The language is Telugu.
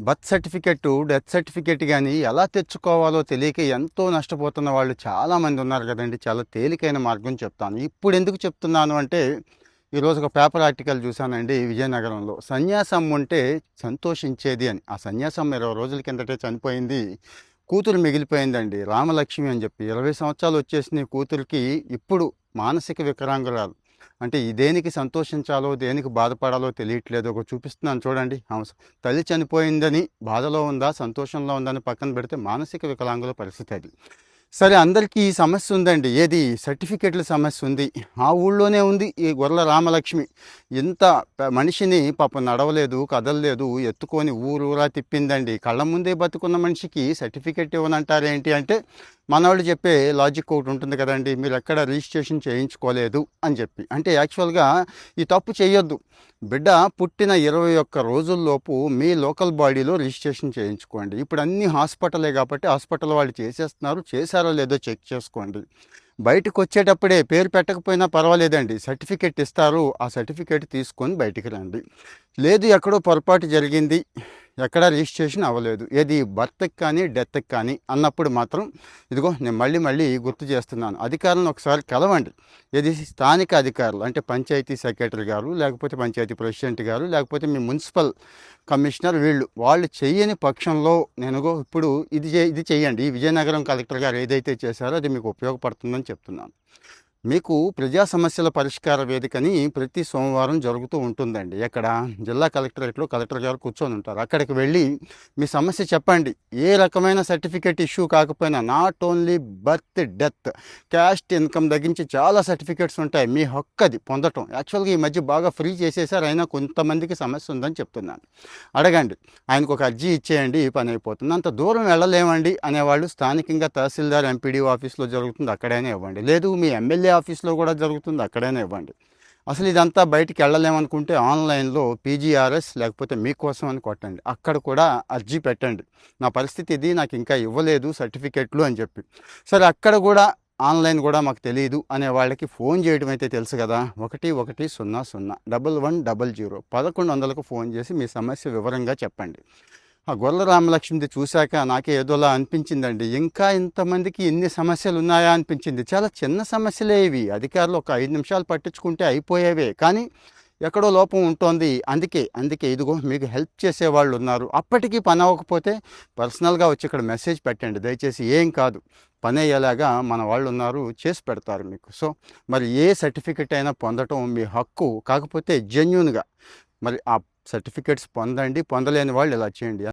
బర్త్ సర్టిఫికెట్ డెత్ సర్టిఫికెట్ కానీ ఎలా తెచ్చుకోవాలో తెలియక ఎంతో నష్టపోతున్న వాళ్ళు చాలామంది ఉన్నారు కదండి. చాలా తేలికైన మార్గం చెప్తాను. ఇప్పుడు ఎందుకు చెప్తున్నాను అంటే ఈరోజు ఒక పేపర్ ఆర్టికల్ చూశానండి విజయనగరంలో. సన్యాసం ఉంటే సంతోషించేది అని. ఆ సన్యాసం ఇరవై రోజుల కిందటే చనిపోయింది. కూతురు మిగిలిపోయిందండి. రామలక్ష్మి అని చెప్పి ఇరవై సంవత్సరాలు వచ్చేసిన కూతురికి. ఇప్పుడు మానసిక వికలాంగురాలు. అంటే దేనికి సంతోషించాలో దేనికి బాధపడాలో తెలియట్లేదు. ఒక చూపిస్తున్నాను చూడండి. తల్లి చనిపోయిందని బాధలో ఉందా సంతోషంలో ఉందని పక్కన పెడితే మానసిక వికలాంగుల పరిస్థితి అది. సరే అందరికీ ఈ సమస్య ఉందండి ఏది? సర్టిఫికేట్ల సమస్య ఉంది ఆ ఊళ్ళోనే ఉంది ఈ గొర్రెల రామలక్ష్మి. ఇంత మనిషిని పాపం నడవలేదు కదలలేదు ఎత్తుకొని ఊరూరా తిప్పిందండి. కళ్ళ ముందే బతుకున్న మనిషికి సర్టిఫికెట్ ఇవ్వనంటారేంటి అంటే మనవాళ్ళు చెప్పే లాజిక్ ఒకటి ఉంటుంది కదండి మీరు ఎక్కడ రిజిస్ట్రేషన్ చేయించుకోలేదు అని చెప్పి. అంటే యాక్చువల్గా ఈ తప్పు చేయొద్దు బిడ్డ పుట్టిన ఇరవై ఒక్క రోజుల్లోపు మీ లోకల్ బాడీలో రిజిస్ట్రేషన్ చేయించుకోండి. ఇప్పుడు అన్ని హాస్పిటలే కాబట్టి హాస్పిటల్ వాళ్ళు చేసేస్తున్నారు చేశారు లేదో చెక్ చేసుకోండి. బయటకు వచ్చేటప్పుడే పేరు పెట్టకపోయినా పర్వాలేదండి. సర్టిఫికేట్ ఇస్తారు. ఆ సర్టిఫికేట్ తీసుకొని బయటికి రండి. లేదు ఎక్కడో పొరపాటు జరిగింది. ఎక్కడా రిజిస్ట్రేషన్ అవ్వలేదు. ఏది బర్త్కి కానీ డెత్కి కానీ అన్నప్పుడు మాత్రం ఇదిగో నేను మళ్ళీ మళ్ళీ గుర్తు చేస్తున్నాను. అధికారులను ఒకసారి కలవండి. ఏది స్థానిక అధికారులు అంటే పంచాయతీ సెక్రటరీ గారు లేకపోతే పంచాయతీ ప్రెసిడెంట్ గారు లేకపోతే మీ మున్సిపల్ కమిషనర్ వీళ్ళు వాళ్ళు చేయని పక్షంలో నేను ఇప్పుడు ఇది చే- ఇది చేయండి. ఈ విజయనగరం కలెక్టర్ గారు ఏదైతే చేశారో అది మీకు ఉపయోగపడుతుందని చెప్తున్నాను. మీకు ప్రజా సమస్యల పరిష్కార వేదికని ప్రతి సోమవారం జరుగుతూ ఉంటుందండి. ఎక్కడ? జిల్లా కలెక్టరేట్లో కలెక్టర్ గారు కూర్చొని ఉంటారు. అక్కడికి వెళ్ళి మీ సమస్య చెప్పండి. ఏ రకమైన సర్టిఫికేట్ ఇష్యూ కాకపోయినా not only birth death caste income తగ్గించి చాలా సర్టిఫికేట్స్ ఉంటాయి. మీ హక్కు అది పొందటం. యాక్చువల్గా ఈ మధ్య బాగా ఫ్రీ చేసేసారు. అయినా కొంతమందికి సమస్య ఉందని చెప్తున్నాను. అడగండి. ఆయనకు ఒక అర్జీ ఇచ్చేయండి. ఈ పని అయిపోతుంది. అంత దూరం వెళ్ళలేమండి అనేవాళ్ళు స్థానికంగా తహసీల్దార్ ఎంపీడీ ఆఫీస్లో జరుగుతుంది. అక్కడైనా ఇవ్వండి. లేదు మీ ఎమ్మెల్యే ఆఫీస్లో కూడా జరుగుతుంది అక్కడైనా ఇవ్వండి. అసలు ఇదంతా బయటికి వెళ్ళలేమనుకుంటే ఆన్లైన్లో పీజీఆర్ఎస్ లేకపోతే మీకోసం అని కొట్టండి. అక్కడ కూడా అర్జీ పెట్టండి. నా పరిస్థితి ఇది నాకు ఇంకా ఇవ్వలేదు సర్టిఫికెట్లు అని చెప్పి. సరే అక్కడ కూడా ఆన్లైన్ కూడా మాకు తెలియదు అనే వాళ్ళకి ఫోన్ చేయడం అయితే తెలుసు కదా. ఒకటి ఒకటి సున్నా సున్నా డబల్ వన్ డబల్ జీరో పదకొండు వందలకు ఫోన్ చేసి మీ సమస్య వివరంగా చెప్పండి. ఆ గొర్రెల రామలక్ష్మిది చూశాక నాకే ఏదోలా అనిపించిందండి. ఇంకా ఇంతమందికి ఎన్ని సమస్యలు ఉన్నాయా అనిపించింది. చాలా చిన్న సమస్యలే ఇవి. అధికారులు ఒక ఐదు నిమిషాలు పట్టించుకుంటే అయిపోయేవే. కానీ ఎక్కడో లోపం ఉంటుంది. అందుకే అందుకే ఇదిగో మీకు హెల్ప్ చేసే వాళ్ళు ఉన్నారు అప్పటికీ పని అవ్వకపోతే పర్సనల్గా వచ్చి ఇక్కడ మెసేజ్ పెట్టండి. దయచేసి ఏం కాదు. పని అయ్యేలాగా మన వాళ్ళు ఉన్నారు చేసి పెడతారు మీకు. సో మరి ఏ సర్టిఫికెట్ అయినా పొందటం మీ హక్కు. కాకపోతే జెన్యున్గా. మరి ఆ సర్టిఫికెట్స్ పొందండి. పొందలేని వాళ్ళు ఇలా చేయండి.